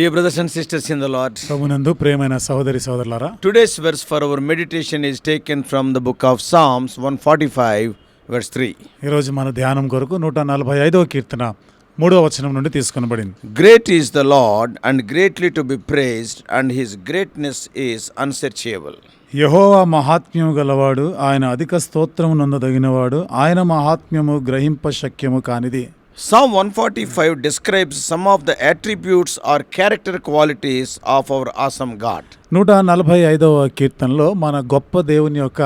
Dear brothers and sisters in the Lord, ప్రభునందు ప్రేమైన సహోదరి సహోదరులారా today's verse for our meditation is taken from the book of Psalms 145, verse 3. ఈరోజు మన ధ్యానం కొరకు నూట నలభై ఐదవ కీర్తన మూడవ వచనం నుండి తీసుకొనబడింది Great is the Lord and greatly to be praised, and his greatness is unsearchable. యహోవా మహాత్మ్యము గలవాడు ఆయన అధిక స్తోత్రము నందదగినవాడు ఆయన మహాత్మ్యము గ్రహింప శక్యము కానిది Psalm 145 describes some of the attributes or character qualities of our awesome God. నూట నలభై ఐదవ కీర్తనలో మన గొప్ప దేవుని యొక్క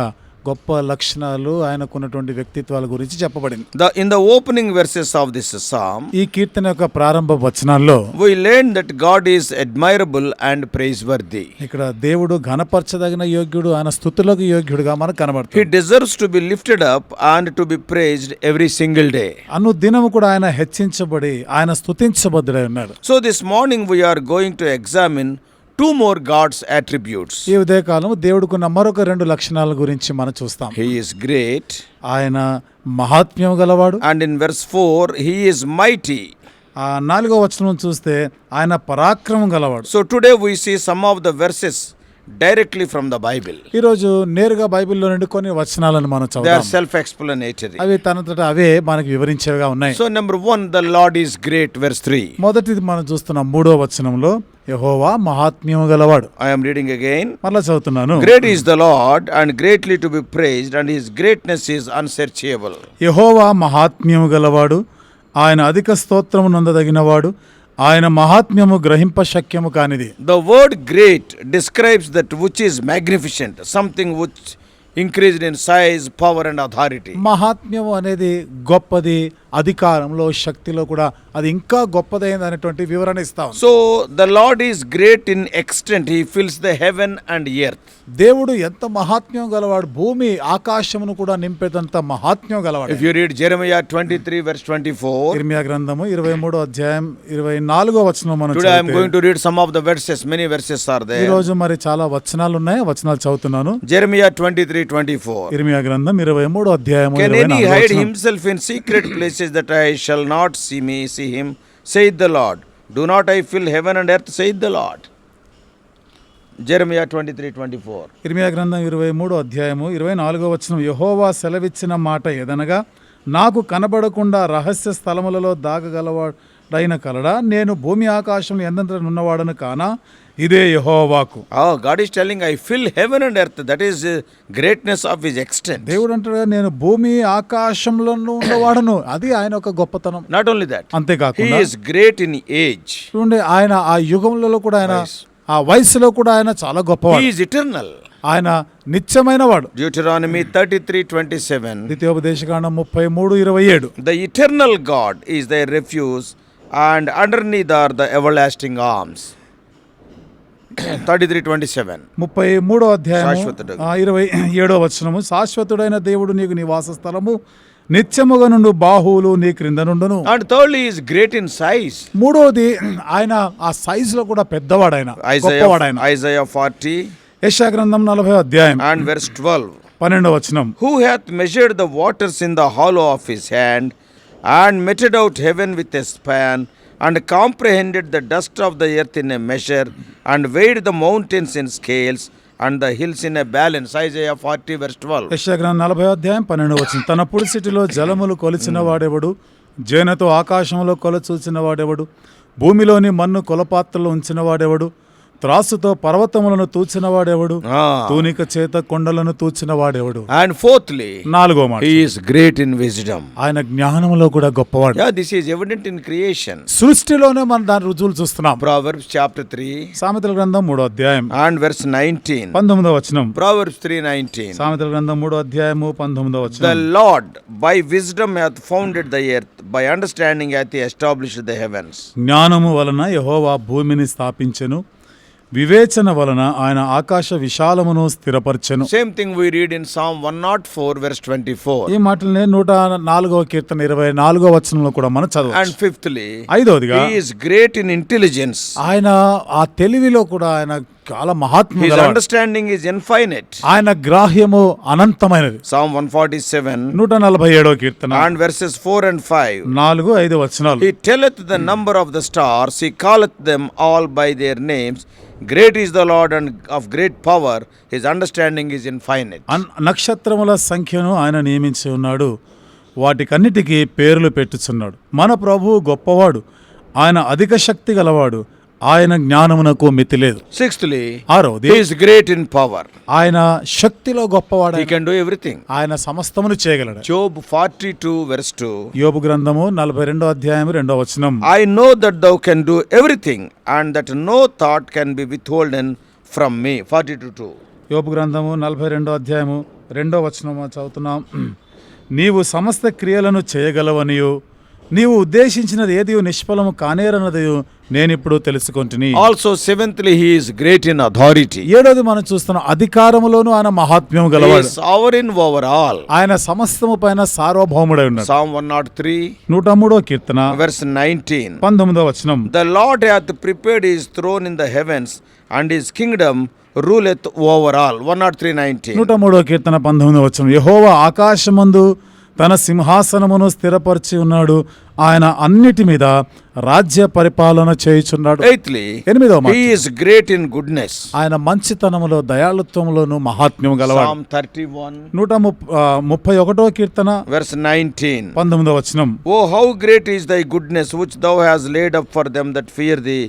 గొప్ప లక్షణాలు ఆయనకున్నటువంటి వ్యక్తిత్వాల గురించి చెప్పబడింది. The in the opening verses of this psalm ఈ కీర్తన యొక్క ప్రారంభ వచనాల్లో we learn that God is admirable and praiseworthy ఇక్కడ దేవుడు ఘనపరచదగిన యోగ్యుడు ఆయన స్థుతులకు యోగ్యుడుగా మనకు కనబడుతుంది. He deserves to be lifted up and to be praised every single day అను దినము కూడా ఆయన హెచ్చించబడి ఆయన స్థుతించబడ్డాడు so this morning we are going to examine two more God's attributes ఈ ఉదయ కాలం దేవుడుకున్న మరొక రెండు లక్షణాల గురించి మనం చూస్తాం. హీఈస్ గ్రేట్ ఆయన మహాత్మ్యం గలవాడు. And in verse four he is mighty ఆ నాలుగో వచనం చూస్తే ఆయన పరాక్రమం గలవాడు. So today we see some of the verses verses directly from the Bible. ఈరోజు నేరుగా బైబిల్లో నుండి కొన్ని వచనాలను మనం They are చదువుతాం self-explanatory. అవి తనంతట అవే మనకు వివరించేవిగా ఉన్నాయి So number 1 the Lord is great verse 3. మొదటిది మనం చూస్తున్నాం మూడో వచనంలో యహోవా మహాత్మ్యము గలవాడు I am reading again. మరలా చదువుతున్నాను Great is the Lord and greatly to be praised and his greatness is unsearchable. యహోవా మహాత్మ్యము గలవాడు ఆయన అధిక స్తోత్రము నందదగినవాడు ఆయన మహాత్మ్యము గ్రహింప శక్యము కానిది. The word great describes that which is magnificent something which increased in size power and authority మహాత్మ్యము అనేది గొప్పది అధికారంలో శక్తిలో కూడా అది ఇంకా గొప్పదైంది అనేటువంటి వివరణ ఇస్తాం so the Lord is great in extent he fills the heaven and earth దేవుడు ఎంత మహాత్మ్యం గలవాడు భూమి ఆకాశమును కూడా నింపేదంత మహాత్మ్యం గలవాడు. If you read Jeremiah 23 verse 24 ఇర్మియా గ్రంథము 23 అధ్యాయం 24 వ వచనం మనం today read some of the verses many verses are there రోజు మరి చాలా వచనాలు ఉన్నాయి వచనాలు చదువుతున్నాను. జెర్మయా ట్వంటీ 24 ఇర్మియా గ్రంథం 23 అధ్యాయం 24 can he in secret places that I shall not see me see see him, saith the Lord? Do not I fill heaven and earth, saith the Lord? Jeremiah twenty three twenty four ఇర్మియా గ్రంథం ఇరవై మూడో అధ్యాయము ఇరవై నాలుగో వచనం యహోవా సెలవిచ్చిన మాట ఏదనగా నాకు కనబడకుండా రహస్య స్థలములలో దాగగలవాడైన కలడా నేను భూమి ఆకాశం ఎందంత ఉన్నవాడను కానా ఇదే యహోవాకు. ఆ God telling I feel heaven and earth that is greatness of his extent దేవుడు అంటారు నేను భూమి ఆకాశంలో ఉన్నవాడను. అది ఆయన ఒక గొప్పతనం. నాట్ ఓన్లీ దట్ అంతే కాక గ్రేట్ ఇన్ ఏజ్ ఆయన ఆ యుగంలో కూడా ఆయన ఆ వయసులో కూడా ఆయన చాలా గొప్ప హి ఇటర్నల్ ఆయన నిత్యమైన వాడు. Deuteronomy thirty three twenty seven ద్వితీయోపదేశం ముప్పై మూడు ఇరవై ఏడు. The eternal God is the refuge and underneath are the ever arms thirty three twenty seven ముప్పై మూడో అధ్యాయం ఇరవై ఏడో వచనము. శాశ్వతుడైన దేవుడు నీకు నివాస స్థలము నిత్యముగా నుండి బాహువులు నీ క్రింద నుండును. And third is great in size మూడోది ఆయన ఆ సైజ్లో కూడా పెద్దవాడు ఆయన ఐజయవాడు ఆయన ఐజయ ఫార్టీ యశా గ్రంథం నలభై అధ్యాయం. అండ్ వెర్స్ ట్వెల్వ్ పన్నెండో వచనం. Who hath measured the waters in the hollow of his hand and meted out heaven with his span and comprehended the dust of the earth in a measure and weighed the mountains in scales and the hills in a balance Isaiah forty verse twelve నలభై అధ్యాయం పన్నెండు వచ్చింది. తన పొడి సిటీలో జలములు కొలిచిన వాడెవడు? జేనతో ఆకాశంలో కొలచూచిన వాడెవడు? భూమిలోని మన్ను కొలపాత్రలు ఉంచిన వాడెవడు? త్రాసుతో పర్వతములను తూచిన వాడెవడు? తూనిక చేత కొండలను తూచిన వాడెవడు? అండ్ ఫోర్త్లీ నాలుగో మాట ఈస్ గ్రేట్ ఇన్ విజిడమ్ ఆయన జ్ఞానంలో కూడా గొప్పవాడు. This is evident in creation సృష్టిలోనే మనం దాని రుజువులు చూస్తున్నాం. ప్రావర్బ్స్ చాప్టర్ త్రీ సామెతల గ్రంథం మూడో అధ్యాయం. అండ్ వెర్స్ నైన్టీన్ పంతొమ్మిదో వచనం. ప్రావర్బ్స్ త్రీ నైన్టీన్ సామెతల గ్రంథం మూడో అధ్యాయము పంతొమ్మిదో వచనం. The Lord by wisdom hath founded the earth by understanding hath established the heavens జ్ఞానము వలన యహోవా భూమిని స్థాపించను. వివేచన వలన ఆయన ఆకాశ విశాలమును స్థిరపరచెను Same thing we read in Psalm 104 verse 24. ఈ మాటలనే నూట నాలుగవ కీర్తన ఇరవై నాలుగో వచనంలో కూడా మనం చదవచ్చు fifthly, ఐదవదిగా he is great in intelligence. ఆయన ఆ తెలివిలో కూడా ఆయన చాలా మహాత్మ అండర్స్టాండింగ్ ఇస్ ఇన్ఫైనైట్ ఆయన గ్రాహ్యము అనంతమైనది. సామ్ 147 147 వ కీర్తన. అండ్ వెర్సెస్ 4 అండ్ ఫైవ్ నాలుగు ఐదు వచనాలు. He telleth the number of the stars he calleth them all by their names great is the Lord and of great power his understanding is infinite నక్షత్రముల సంఖ్యను ఆయన నియమించి ఉన్నాడు. వాటికన్నిటికీ పేర్లు పెట్టుచున్నాడు. మన ప్రభువు గొప్పవాడు. ఆయన అధిక శక్తి గలవాడు. ఆయన జ్ఞానమునకు మితి లేదు సిక్స్త్లీ ఆరో దేస్ గ్రేట్ ఇన్ పవర్ ఆయన శక్తిలో గొప్పవాడు ఈ కెన్ డూ ఎవ్రీథింగ్ ఆయన సమస్తమును చేయగలడు. Job forty two verse two యోబు గ్రంథము నలభై రెండో అధ్యాయం రెండో వచనం. I know that thou can do everything and that no thought can be withholden from me forty two two యోబు గ్రంథము నలభై రెండో అధ్యాయము రెండో వచనం చదువుతున్నాం. నీవు సమస్త క్రియలను చేయగలవనియో నీవు ఉద్దేశించినది ఏది నిష్ఫలము కానేరన్నది నేనిప్పుడు తెలుసుకుంటుని. Also seventhly he is great in authority ఏడోది మనం చూస్తున్నాం అధికారములోను ఆయన మహాత్మ్యం గలవాడు. సావర్ ఇన్ ఓవర్ ఆయన సమస్తము పైన సార్వభౌముడై ఉన్నాడు. సామ్ వన్ నాట్ త్రీ నూట మూడో కీర్తన వెర్స్ నైన్టీన్ పంతొమ్మిదో వచనం. The Lord hath prepared his throne in the heavens and his kingdom ruleth over one not three nineteen నూట మూడో కీర్తన పంతొమ్మిదో వచనం. యహోవా ఆకాశమందు తన సింహాసనమును స్థిరపరిచి ఉన్నాడు. ఆయన అన్నిటి మీద రాజ్య పరిపాలన చేయుచున్నాడు. ఎనిమిదో ఈస్ గ్రేట్ ఇన్ గుడ్నెస్ ఆయన మంచితనములో దయాళుత్వంలోను మహాత్మ్యం గల థర్టీ వన్ నూట ముప్పై ఒకటో కీర్తన. వెర్స్ నైన్టీన్ పంతొమ్మిదో వచనం. ఓ how great is thy goodness which thou hast laid up for them that fear thee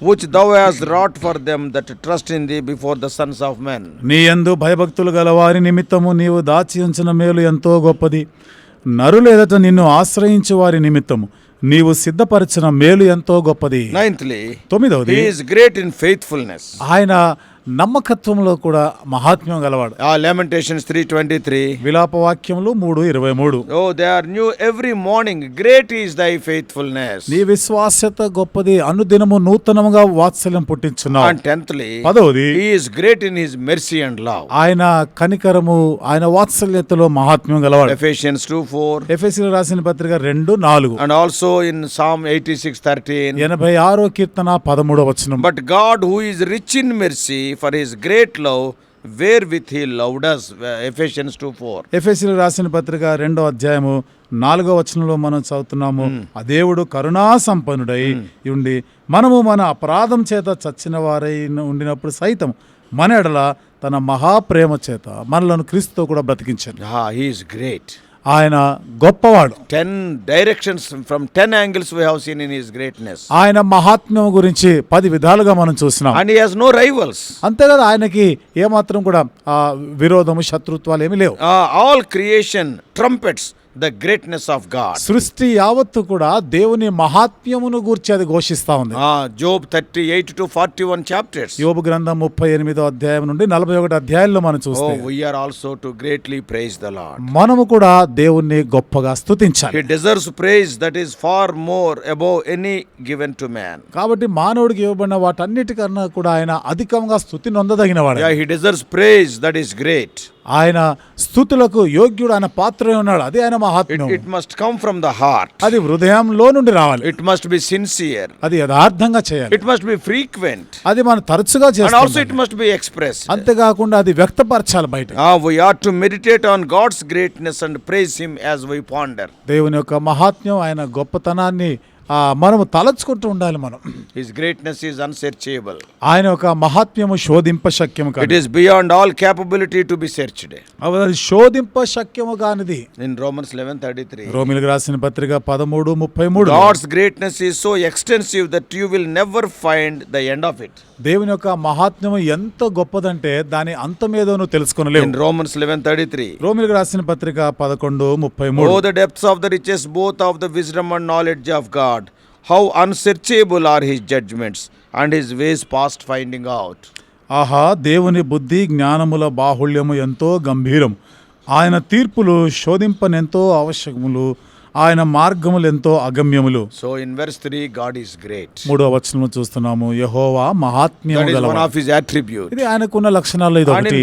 which thou hast wrought for them that trust in thee before the sons of men. నీ యందు భయభక్తులు గల వారి నిమిత్తము నీవు దాచి ఉంచిన మేలు ఎంతో గొప్పది నరులేదట నిన్ను ఆశ్రయించు వారి నిమిత్తము నీవు సిద్ధపరిచిన మేలు ఎంతో గొప్పది Ninthly, తొమ్మిదవది he is great in faithfulness. ఆయన నమ్మకత్వంలో కూడా మహాత్మ్యం గలవాడు. ఆ లెమెంటేషన్స్ త్రీ ట్వంటీ త్రీ విలాప వాక్యములు మూడు ఇరవై మూడు. ఓ they are new every morning great is thy faithfulness నీ విశ్వాస్యత గొప్పది. అనుదినము నూతనముగా వాత్సల్యం పుట్టించున్నా tenth tenthly పదవది is great in his mercy and love ఆయన కనికరము ఆయన వాత్సల్యతలో మహాత్మ్యం గలవాడు. ఎఫెషియన్స్ టూ ఫోర్ ఎఫెసిల్ రాసిన పత్రిక రెండు నాలుగు. And also in Psalm eighty six thirteen ఎనభై ఆరో కీర్తన పదమూడవ వచ్చిన but God who is rich in mercy for his great love, wherewith he loved us. Ephesians 2 4. ఎఫ్ఎస్సీలో రాసిన పత్రిక రెండో అధ్యాయము నాలుగో వచనంలో మనం చదువుతున్నాము ఆ దేవుడు కరుణా సంపన్నుడై ఉండి మనము మన అపరాధం చేత చచ్చిన వారై ఉండినప్పుడు సైతం మన ఎడల తన మహాప్రేమ చేత మనలను క్రీస్తుతో కూడా బ్రతికించాడు Ah, he is great. ఆయన గొప్పవాడు. Ten directions from ten angles we have seen in his greatness ఆయన మహాత్మ్యం గురించి పది విధాలుగా మనం చూసినాం. అండ్ హియాస్ నో రైవల్స్ అంతేకాదు ఆయనకి ఏమాత్రం కూడా విరోధము శత్రుత్వాలు ఏమి లేవు. All creation trumpets the greatness of God. సృష్టి యావత్తు కూడా దేవుని మహాత్మ్యమును గూర్చి అది ఘోషిస్తా ఉంది Ah, Job 38 to 41 chapters. యోబు గ్రంథం ముప్పై ఎనిమిదో అధ్యాయం నుండి నలభై ఒకటి అధ్యాయంలో మనం చూస్తే Oh, we are also to greatly praise the Lord. మనము కూడా దేవుణ్ణి గొప్పగా స్తుతించాలి He deserves praise that is far more above any given to man. కాబట్టి మానవుడికి ఇవ్వబడిన వాటన్నిటికన్నా కూడా ఆయన అధికంగా స్థుతి నొందదగిన వాడు Yeah, he deserves praise that is great. ఆయన స్థుతులకు యోగ్యుడు అన్న పాత్ర ఉన్నాడు. అది ఆయన మహాత్మ్యం. It must come from the heart అది హృదయంలో నుండి రావాలి. ఇట్ మస్ట్ బి సిన్సియర్ అది యథార్థంగా చేయాలి. ఇట్ మస్ట్ బి ఫ్రీక్వెంట్ అది మనం తరచుగా చేయాలి also it must be express అంతే కాకుండా అది వ్యక్తపరచాలి బయట ఆ we are to meditate on God's greatness and praise him as we ponder దేవుని యొక్క మహాత్మ్యం ఆయన గొప్పతనాన్ని మనము తలచుకుంటూ ఉండాలి మనం. హిస్ గ్రేట్నెస్ ఈజ్ అన్సెర్చేబుల్ ఆయన ఒక మహాత్మ్యము శోధింప శక్యము it is beyond all capability to be searched అవది శోధింప శక్యము కానిది. ఇన్ రోమన్స్ 11 33 రోమిలకు రాసిన పత్రిక 13 33 God's greatness is so extensive that you will never find the end of it దేవుని యొక్క మహాత్మ్యము ఎంత గొప్పదంటే దాని అంతం అంతమేదోను తెలుసుకోలేము ఇన్ రోమన్స్ 11 33 రోమిలకు రాసిన పత్రిక 11 33 ఓ the depths of the riches both of the wisdom and knowledge of God how unsearchable are his judgments and his ways past finding out ఆహా దేవుని బుద్ధి జ్ఞానముల బాహుళ్యము ఎంతో గంభీరం. ఆయన తీర్పులు శోధింపనెంతో ఆవశ్యకములు ఆయన మార్గములు ఎంతో అగమ్యములు. So in verse three God is great మూడవ వచనం చూస్తున్నాము యహోవా మహాత్మ్యం ఆఫ్ హిస్ అట్రిబ్యూట్ ఇది ఆయనకున్న లక్షణాలు ఇది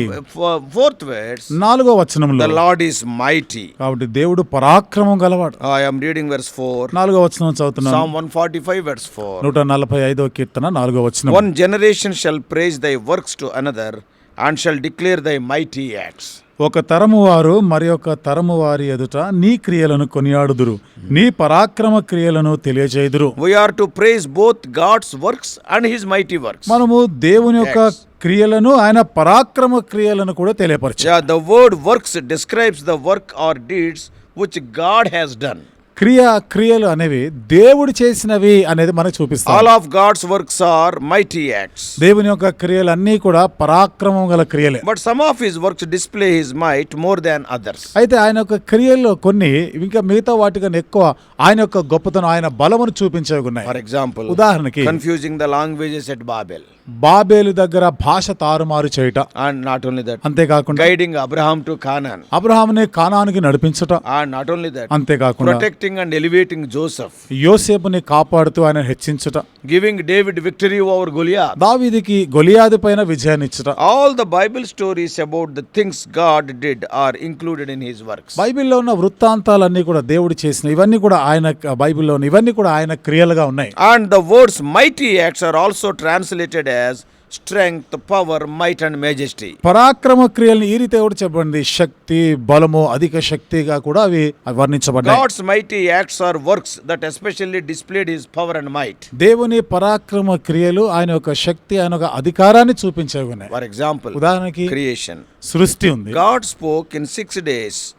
ఫోర్త్ వర్డ్స్ నాలుగో వచనంలో లార్డ్ ఇస్ మైటీ కాబట్టి దేవుడు పరాక్రమం గలవాడు. ఐ రీడింగ్ వెర్స్ ఫోర్ నాలుగో వచనం చదువుతున్నాను. సామ్ 145 వర్స్ 4 145వ కీర్తన నాలుగో వచనం one generation shall praise thy works to another and shall declare thy mighty acts ఒక తరము వారు మరి ఒక తరము వారి ఎదుట నీ క్రియలను కొనియాడుదురు. నీ పరాక్రమ క్రియలను తెలియజేయుదురు we are to praise both God's works and his mighty work మనము దేవుని యొక్క క్రియలను ఆయన పరాక్రమ క్రియలను కూడా తెలియపరచ the word works describes the work or deeds which God has done క్రియా క్రియలు అనేవి దేవుడు చేసినవి అనేది మనకు చూపిస్తుంది all of God's works are mighty acts దేవుని యొక్క క్రియలు అన్ని కూడా పరాక్రమం గల but some of his works display his might more than others అయితే ఆయన యొక్క క్రియల్లో కొన్ని ఇంకా మిగతా వాటికన్నా ఎక్కువ ఆయన యొక్క గొప్పతనం ఆయన బలమును చూపించేవి ఉన్నాయి. ఫర్ ఎగ్జాంపుల్ ఉదాహరణకి confusing the languages at Babel Babel దగ్గర భాష తారుమారు చేయట. అండ్ నాట్ ఓన్లీ దట్ అంతే కాకుండా guiding Abraham to Canaan Abraham ని కానానికి నడిపించట. అండ్ నాట్ ఓన్లీ దట్ అంతే కాకుండా protect protecting and elevating Joseph యోసేపుని కాపాడుతూ ఆయన హెచ్చించట. Giving David victory over Goliath దావీదికి గొలియాది పైన విజయాన్ని ఇచ్చట all the Bible stories about the things God did are included in his works బైబిల్లో ఉన్న వృత్తాంతాలన్నీ కూడా దేవుడు చేసిన ఇవన్నీ కూడా ఆయన బైబిల్లో ఇవన్నీ కూడా ఆయన క్రియలుగా ఉన్నాయి. And the words mighty acts are also translated as strength power might and majesty. పరాక్రమ క్రియలను ఈ రీతి కూడా చెప్పండి? శక్తి బలము అధిక శక్తిగా కూడా అవి వర్ణించబడ్డాయి. God's mighty acts are works that especially displayed his power and might దేవుని పరాక్రమ క్రియలు ఆయన ఒక శక్తి ఆయన ఒక అధికారాన్ని చూపించేవి ఫర్ ఎగ్జాంపుల్ ఉదాహరణకి క్రియేషన్ సృష్టి ఉంది. God spoke in six days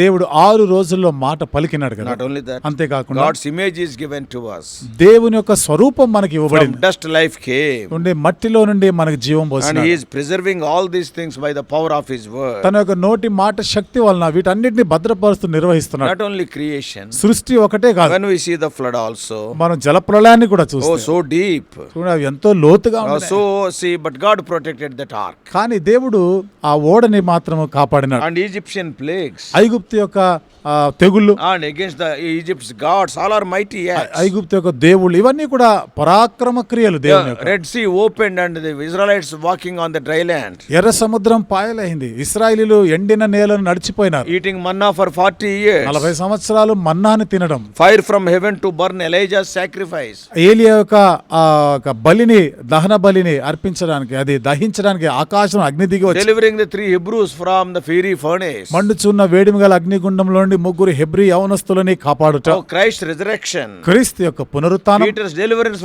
దేవుడు ఆరు రోజుల్లో మాట పలికినాడు కదా. అంతేకాకుండా image is given to us దేవుని యొక్క స్వరూపం మనకి ఇవ్వబడింది. డస్ట్ లైఫ్ కే మట్టిలో నుండి మనకి జీవం పోసాడు he preserving all these things by the power of తన యొక్క నోటి మాట శక్తి వలన వీటన్నిటిని భద్రపరుస్తూ నిర్వహిస్తున్నాడు. నాట్ ఓన్లీ క్రియేషన్ సృష్టి ఒకటే కాదు. వెన్ ద ఫ్లడ్ ఆల్సో మనం జల ప్రళయాన్ని కూడా చూస్తాం. సో డీప్ చూడండి ఎంతో లోతుగా ఉంది so see but God protected that ark కానీ దేవుడు ఆ ఓడని మాత్రం కాపాడినాడు. అండ్ ఈజిప్షియన్ ప్లేగ్స్ ఐగుప్త ఐగుప్తు యొక్క తెగుళ్ళు. Against Egypt's gods all are mighty ఐగుప్తు యొక్క దేవుళ్ళు ఇవన్నీ కూడా పరాక్రమ క్రియలు Red Sea open and the walking on the dry land ఎర్ర సముద్రం పాయలైంది. ఇస్రాయలీలు ఎండిన నేలను నడిచిపోయినారు. Eating manna for forty years 40 సంవత్సరాలు మన్నాని తినడం. Fire from heaven to burn Elijah sacrifice ఏలియా యొక్క ఒక బలిని దహన బలిని అర్పించడానికి అది దహించడానికి ఆకాశం అగ్ని దిగి వచ్చి delivering the 3 from the fiery మండుచున్న వేడిమి గల అగ్నిగుండంలో నుండి ముగ్గురు హెబ్రి యవనస్తులని కాపాడుట. క్రైస్ట్ రిజరెక్షన్ క్రీస్తు యొక్క పునరుత్థానం పీటర్స్ డెలివరెన్స్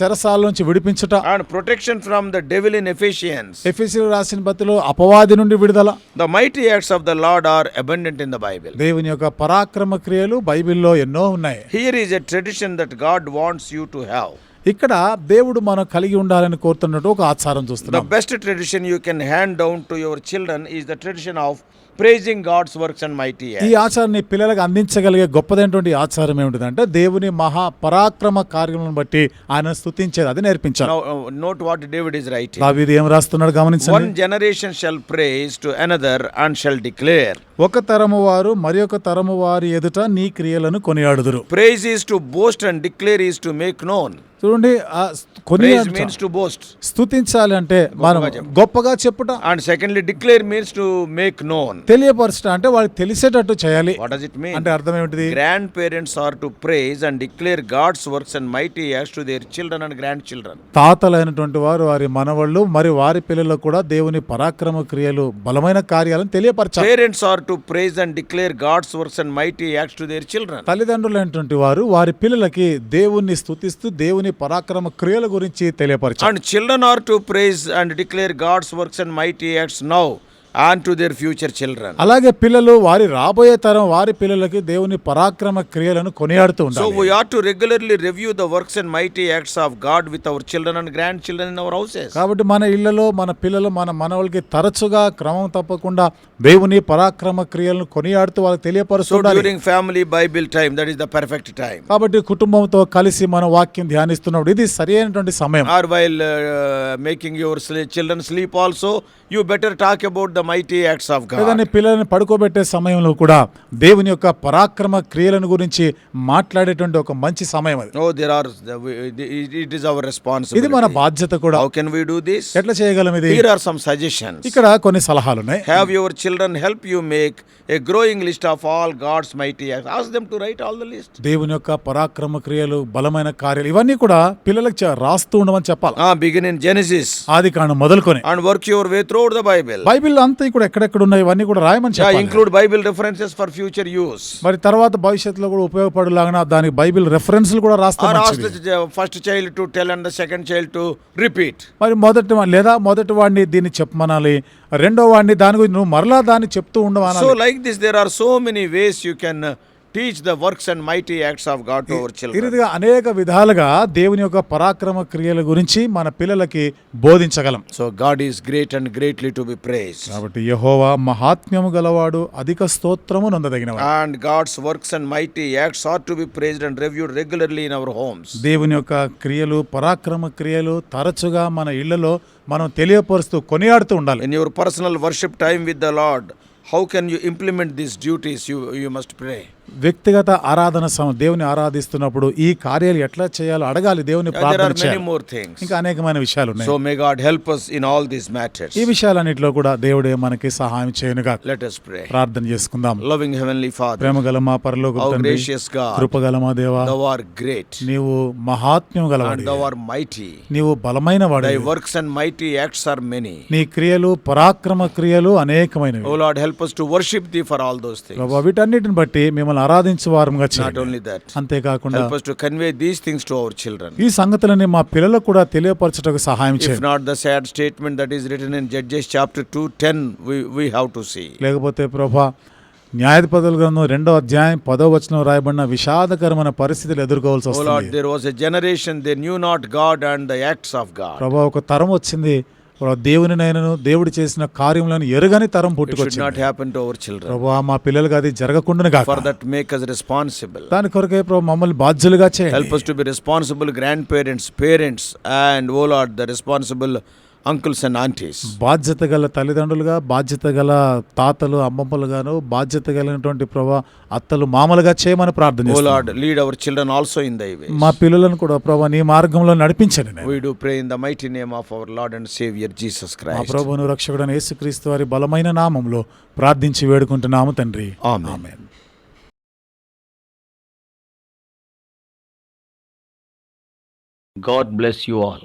చెరసాల నుంచి విడిపించుట. And protection from the devil in Ephesians Ephesian రాసిన బతిలో అపవాది నుండి విడుదల. The mighty acts of the Lord are abundant in the Bible దేవుని యొక్క పరాక్రమ క్రియలు బైబిల్లో ఎన్నో ఉన్నాయి. Here is a tradition that God wants you to have ఇక్కడ దేవుడు మనం కలిగి ఉండాలని కోరుతున్నట్టు ఒక ఆచారం చూస్తున్నాం. Best tradition you can hand down to your children is the tradition of praising God's works and mighty ఈ ఆచారాన్ని పిల్లలకు అందించగలిగే గొప్పదైనటువంటి ఆచారం ఏమిటంటే దేవుని మహా పరాక్రమ కార్యములను బట్టి ఆయన స్థుతించేది అది నేర్పించారు note what David is write దావీదు ఏం రాస్తున్నాడు గమనించండి. One generation shall praise to another and shall declare ఒక తరము వారు మరి ఒక తరము వారి ఎదుట నీ క్రియలను కొనియాడుదురు. Praise is to boast and declare is to make known చూడండి కొన్ని మీన్స్ టు బోస్ట్ స్థుతించాలి అంటే గొప్పగా చెప్పుట. And secondly declare means to make known తెలియపరచడం అంటే వాళ్ళకి తెలిసేటట్టు చేయాలి. అంటే అర్థం ఏమిటి grandparents are to praise and declare God's works and mighty acts to their children and grandchildren తాతలైనటువంటి వారు వారి మనవళ్ళు మరి వారి పిల్లలు కూడా దేవుని పరాక్రమ క్రియలు బలమైన కార్యాలను తెలియపరచారు parents are to praise and declare God's works and mighty acts to their children తల్లిదండ్రులైనటువంటి వారు వారి పిల్లలకి దేవుణ్ణి స్థుతిస్తూ దేవుని పరాక్రమ క్రియల గురించి తెలియపరచారు and children are to praise and declare God's works and mighty acts now and to their future children. అలాగే పిల్లలు వారి రాబోయే తరం వారి పిల్లలకి దేవుని పరాక్రమ క్రియలను కొనియాడుతూ So ఉండాలి we ought to regularly review the works and mighty acts of God with our children and grandchildren in our houses. కాబట్టి మన ఇళ్లలో మన పిల్లలు మన మనవలకి తరచుగా క్రమం తప్పకుండా దేవుని పరాక్రమ క్రియలను కొనియాడుతూ వాళ్ళకి So తెలియపరుస్తుండాలి during family Bible time, that is the perfect time. కాబట్టి కుటుంబంతో కలిసి మన వాక్యం ధ్యానిస్తున్నప్పుడు ఇది సరి అయినటువంటి సమయం Or while uh, making your sle- children sleep also, you better talk mighty acts of God అని పడుకోబెట్టే సమయంలో కూడా దేవుని యొక్క పరాక్రమ క్రియలను గురించి మాట్లాడేటువంటి ఒక మంచి సమయం అది. Or it is our response ఇది మన బాధ్యత కూడా. How can we do this ఎట్లా చేయగలం ఇది? ఆర్ సమ్ సజెషన్ ఇక్కడ కొన్ని సలహాలు ఉన్నాయి have your children help you make a growing list of all God's mighty acts ask to write all the list దేవుని యొక్క పరాక్రమ క్రియలు బలమైన కార్యాలు ఇవన్నీ కూడా పిల్లలకు రాస్తూ ఉండమని చెప్పాలి. ఆ బిగినింగ్ జెనసిస్ ఆది కాను మొదలుకొని. And work your way through the Bible Bible అంత అంతా ఇక్కడ ఎక్కడెక్కడ ఉన్నాయి ఇవన్నీ కూడా రాయమని చెప్పాలి. Include Bible references for future use మరి తర్వాత భవిష్యత్తులో కూడా ఉపయోగపడేలాగా దానికి బైబిల్ రెఫరెన్స్లు కూడా రాస్తారు first child to tell and second child to repeat మరి మొదటి లేదా మొదటి వాడిని దీన్ని చెప్పమనాలి రెండో వాడిని దాని గురించి నువ్వు మరలా దాన్ని చెప్తూ ఉండవాలి so like this there are so many ways you can teach the works and mighty acts of God to our children అనేక విధాలుగా దేవుని యొక్క పరాక్రమ క్రియల గురించి మన పిల్లలకి బోధించగలం. So God is great and greatly to be praise కాబట్టి యహోవా మహాత్మ్యము గలవాడు అధిక స్తోత్రము నందదగిన and God's works and mighty acts are to be praise and review regularly in our homes దేవుని యొక్క క్రియలు పరాక్రమ క్రియలు తరచుగా మన ఇళ్ళలో మనం తెలియపరుస్తూ కొనియాడుతూ ఉండాలి. In your personal worship time with the Lord how can you implement these duties you you must pray వ్యక్తిగత ఆరాధన సమ దేవుని ఆరాధిస్తున్నప్పుడు ఈ కార్యాలు ఎట్లా చేయాలో అడగాలి దేవుని ప్రార్థన మోర్ ఇంకా అనేకమైన విషయాలు ఉన్నాయి. So may God help in all this matters ఈ విషయాలన్నిటిలో కూడా దేవుడే మనకి సహాయం చేయనుగా లెట్ us ప్రార్థన చేసుకుందాం. లవింగ్ హెవెన్లీ ఫాదర్ ప్రేమగల మా పరలోక తండ్రి గ్రేషియస్ గాడ్ కృపగల మా దేవ ఆర్ గ్రేట్ నీవు మహాత్మ్యం గలవాడివి. దేవ ఆర్ మైటీ నీవు బలమైన వాడివి. Works and mighty acts are many నీ క్రియలు పరాక్రమ క్రియలు అనేకమైన O Lord help us to worship the for all those things ప్రభువా వీటన్నిటిని బట్టి మిమ్మల్ని మమ్మల్ని ఆరాధించే వారంగా అంతేకాకుండా కన్వే దీస్ చిల్డ్రన్ ఈ సంగతులని మా పిల్లలకు కూడా తెలియపరచటకు సహాయం చేయండి. Not statement that Judges chapter two ten we have to లేకపోతే ప్రభా న్యాయపదుల గ్రంథం రెండో అధ్యాయం పదో వచనం రాయబడిన విషాదకరమైన పరిస్థితులు ఎదుర్కోవాల్సి వస్తుంది. Generation they God and the ప్రభా ఒక తరం వచ్చింది దేవుని నైనను దేవుడు చేసిన కార్యములను ఎరగని తరం పుట్టుకొచ్చి మా పిల్లలకు అది రెస్పాన్సిబుల్ దాని కొరకే ప్రభు మమ్మల్ని బాధ్యులుగా చేయాలి help to be responsible grandparents parents and O Lord the responsible uncles and aunties. బాధ్యత గల తల్లిదండ్రులుగా బాధ్యత గల తాతలు అమ్మమ్మలుగాను బాధ్యత కలిగినటువంటి ప్రభా అత్తలు మామలుగా చేయమని ప్రార్థన our children also in thy way. మా పిల్లలను కూడా ప్రభా నీ మార్గంలో నడిపించండి నేను. We do pray in the mighty name of our Lord and Savior Jesus మా. ప్రభువును రక్షకుడైన యేసుక్రీస్తు వారి బలమైన నామంలో ప్రార్థించి వేడుకుంటున్నాము తండ్రి Amen. God bless you all.